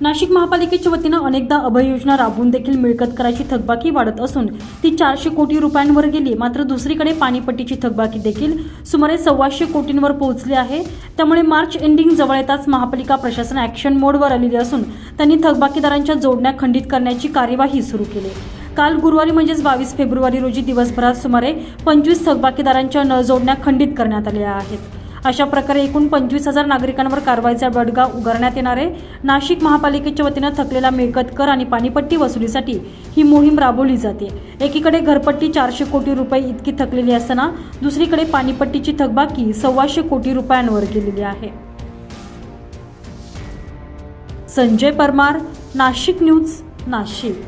नाशिक महापालिकेच्या वतीनं अनेकदा अभय योजना राबवून देखील मिळकत कराची थकबाकी वाढत असून ती चारशे कोटी रुपयांवर गेली. मात्र दुसरीकडे पाणीपट्टीची थकबाकी देखील सुमारे सव्वाशे कोटींवर पोहोचली आहे. त्यामुळे मार्च एंडिंग जवळ येताच महापालिका प्रशासन ॲक्शन मोडवर आलेली असून त्यांनी थकबाकीदारांच्या जोडण्या खंडित करण्याची कार्यवाही सुरू केली. काल गुरुवारी म्हणजेच बावीस फेब्रुवारी रोजी दिवसभरात सुमारे पंचवीस थकबाकीदारांच्या न जोडण्या खंडित करण्यात आल्या आहेत. अशा प्रकारे एकूण पंचवीस हजार नागरिकांवर कारवाईचा बडगा उगारण्यात येणार आहे. नाशिक महापालिकेच्या वतीनं थकलेला मिळकत कर आणि पाणीपट्टी वसुलीसाठी ही मोहीम राबवली जाते. एकीकडे घरपट्टी चारशे कोटी रुपये इतकी थकलेली असताना दुसरीकडे पाणीपट्टीची थकबाकी सव्वाशे कोटी रुपयांवर गेलेली आहे. संजय परमार नाशिक न्यूज नाशिक.